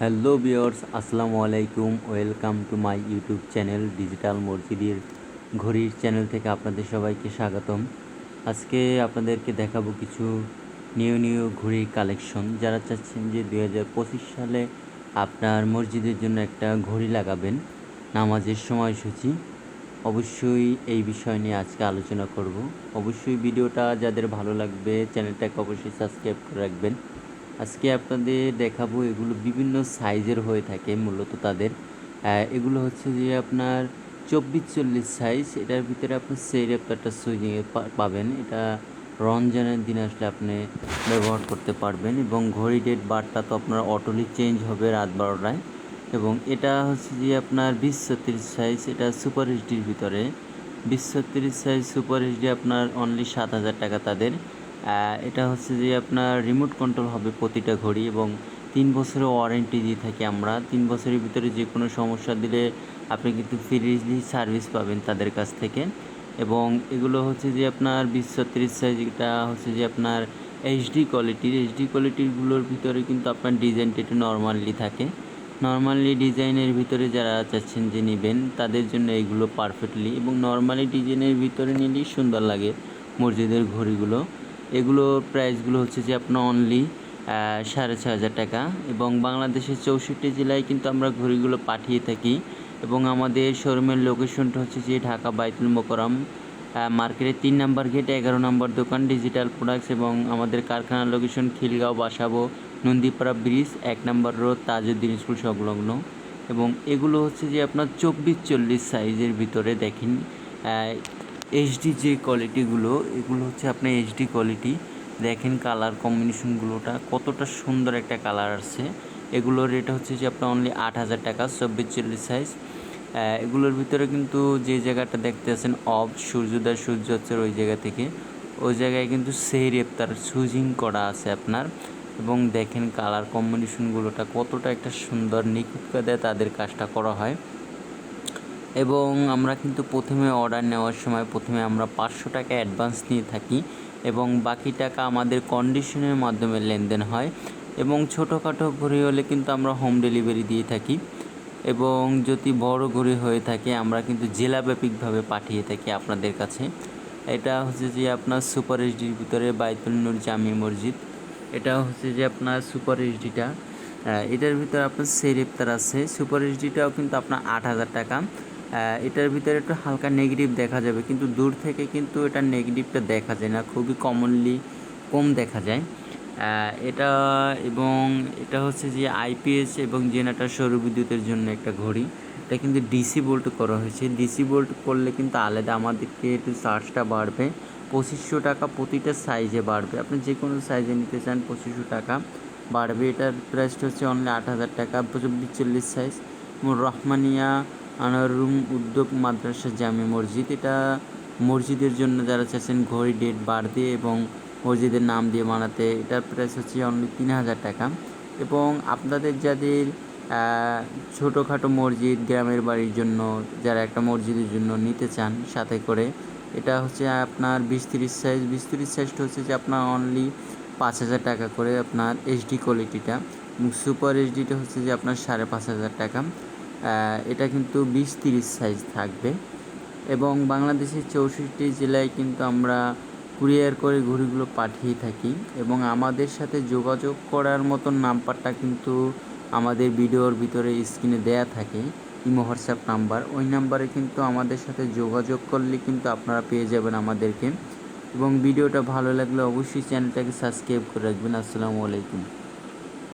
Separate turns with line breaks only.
Hello viewers আসসালামু আলাইকুম। Welcome to my YouTube channel digital মসজিদের ঘড়ির চ্যানেল থেকে আপনাদের সবাইকে স্বাগতম। আজকে আপনাদেরকে দেখাবো কিছু নিউ নিউ ঘড়ির কালেকশন। যারা চাচ্ছেন যে দুই হাজার পঁচিশ সালে আপনার মসজিদের জন্য একটা ঘড়ি লাগাবেন নামাজের সময়সূচি, অবশ্যই এই বিষয় নিয়ে আজকে আলোচনা করব। অবশ্যই ভিডিওটা যাদের ভালো লাগবে, চ্যানেলটাকে অবশ্যই সাবস্ক্রাইব করে রাখবেন। আজকে আপনাদের দেখাবো এগুলো বিভিন্ন সাইজের হয়ে থাকে মূলত তাদের। এগুলো হচ্ছে যে আপনার চব্বিশ চল্লিশ সাইজ। এটার ভিতরে আপনি সেই রেপ্তারটা সুইচিংয়ে পাবেন। এটা রমজানের দিন আসলে আপনি ব্যবহার করতে পারবেন এবং ঘড়ি ডেট বারটা তো আপনার অটোলি চেঞ্জ হবে রাত বারোটায়। এবং এটা হচ্ছে যে আপনার বিশ ছত্রিশ সাইজ। এটা সুপার এইচডির ভিতরে। বিশ ছত্রিশ সাইজ সুপার এইচডি আপনার অনলি সাত হাজার টাকা তাদের। এটা হচ্ছে যে আপনার রিমোট কন্ট্রোল হবে প্রতিটা ঘড়ি এবং তিন বছরের ওয়ারেন্টি দিয়ে থাকি আমরা। তিন বছরের ভিতরে যে কোনো সমস্যা দিলে আপনি কিন্তু ফ্রিজলি সার্ভিস পাবেন তাদের কাছ থেকে। এবং এগুলো হচ্ছে যে আপনার বিশ ছত্রিশ সাইজ এটা হচ্ছে যে আপনার এইচডি কোয়ালিটির এইচডি কোয়ালিটিগুলোর ভিতরে কিন্তু আপনার ডিজাইনটা একটু নর্মালি থাকে। নর্মালি ডিজাইনের ভিতরে যারা চাচ্ছেন যে নেবেন, তাদের জন্য এইগুলো পারফেক্টলি এবং নর্মালি ডিজাইনের ভিতরে নিলেই সুন্দর লাগে মসজিদের ঘড়িগুলো। এগুলোর প্রাইসগুলো হচ্ছে যে আপনার অনলি সাড়ে ছয় হাজার টাকা। এবং বাংলাদেশের চৌষট্টি জেলায় কিন্তু আমরা ঘড়িগুলো পাঠিয়ে থাকি। এবং আমাদের শোরুমের লোকেশনটা হচ্ছে যে ঢাকা বাইতুল মোকরম মার্কেটের তিন নাম্বার গেট এগারো নম্বর দোকান ডিজিটাল প্রোডাক্টস এবং আমাদের কারখানার লোকেশন খিলগাঁও, বাসাবো, নন্দীপাড়া ব্রিজ এক নম্বর রোড তাজউদ্দিন স্কুল সংলগ্ন। এবং এগুলো হচ্ছে যে আপনার চব্বিশ চল্লিশ সাইজের ভিতরে দেখেন। এইচডি যে কোয়ালিটিগুলো এগুলো হচ্ছে আপনার এইচডি কোয়ালিটি দেখেন কালার কম্বিনেশনগুলোটা কতটা সুন্দর একটা কালার আসছে। এগুলোর রেট হচ্ছে যে আপনার অনলি আট হাজার টাকা, চব্বিশ চল্লিশ সাইজ এগুলোর ভিতরে কিন্তু যে জায়গাটা দেখতে আছেন অফ, সূর্যোদয়, সূর্য হচ্ছে ওই জায়গা থেকে। ওই জায়গায় কিন্তু সেই রেপ্তার সুইজিং করা আছে আপনার। এবং দেখেন কালার কম্বিনেশনগুলোটা কতটা একটা সুন্দর নিখুঁত কায়দায় তাদের কাজটা করা হয়। এবং আমরা কিন্তু প্রথমে অর্ডার নেওয়ার সময় প্রথমে আমরা পাঁচশো টাকা অ্যাডভান্স নিয়ে থাকি এবং বাকি টাকা আমাদের কন্ডিশনের মাধ্যমে লেনদেন হয় এবং ছোটোখাটো ঘড়ি হলে কিন্তু আমরা হোম ডেলিভারি দিয়ে থাকি এবং যদি বড় ঘড়ি হয়ে থাকে, আমরা কিন্তু জেলাব্যাপিকভাবে পাঠিয়ে থাকি আপনাদের কাছে। এটা হচ্ছে যে আপনার সুপার এইচডির ভিতরে বাইতুল নূর জামি মসজিদ। এটা হচ্ছে যে আপনার সুপার এইচডিটা এটার ভিতরে আপনার সেই রেপ্তার আছে। সুপার এইচডিটাও কিন্তু আপনার আট হাজার টাকা। এটার ভিতরে একটু হালকা নেগেটিভ দেখা যাবে, কিন্তু দূর থেকে কিন্তু এটা নেগেটিভটা দেখা যায় না, খুবই কমনলি কম দেখা যায়। এটা এবং এটা হচ্ছে যে আইপিএস এবং জেনারেটর সৌরবিদ্যুতের জন্য একটা ঘড়ি। এটা কিন্তু ডিসি বোল্ট করা হয়েছে। ডিসি বোল্ট করলে কিন্তু আলাদা আমাদেরকে একটু চার্জটা বাড়বে। পঁচিশশো টাকা প্রতিটা সাইজে বাড়বে। আপনি যে কোনো সাইজে নিতে চান পঁচিশশো টাকা বাড়বে। এটার প্রাইসটা হচ্ছে অনলি আট হাজার টাকা। চব্বিশ চল্লিশ সাইজ রহমানিয়া আনারুম উদ্যোগ মাদ্রাসা জামে মসজিদ। এটা মসজিদের জন্য যারা চাচ্ছেন ঘড়ি ডেট বার দিয়ে এবং মসজিদের নাম দিয়ে বানাতে, এটার প্রাইস হচ্ছে অনলি তিন হাজার টাকা। এবং আপনাদের যাদের ছোটোখাটো মসজিদ, গ্রামের বাড়ির জন্য যারা একটা মসজিদের জন্য নিতে চান সাথে করে, এটা হচ্ছে আপনার বিশ তিরিশ সাইজ বিশ তিরিশ সাইজটা হচ্ছে যে আপনার অনলি পাঁচ হাজার টাকা করে আপনার এইচডি কোয়ালিটিটা সুপার এইচডিটা হচ্ছে যে আপনার সাড়ে পাঁচ হাজার টাকা। এটা কিন্তু বিশ তিরিশ সাইজ থাকবে। এবং বাংলাদেশের চৌষট্টি জেলায় কিন্তু আমরা কুরিয়ার করে ঘড়িগুলো পাঠিয়ে থাকি। এবং আমাদের সাথে যোগাযোগ করার মতন নাম্বারটা কিন্তু আমাদের ভিডিওর ভিতরে স্ক্রিনে দেয়া থাকে, ইমো, হোয়াটসঅ্যাপ নাম্বার। ওই নাম্বারে কিন্তু আমাদের সাথে যোগাযোগ করলে কিন্তু আপনারা পেয়ে যাবেন আমাদেরকে। এবং ভিডিওটা ভালো লাগলে অবশ্যই চ্যানেলটাকে সাবস্ক্রাইব করে রাখবেন। আসসালামু আলাইকুম।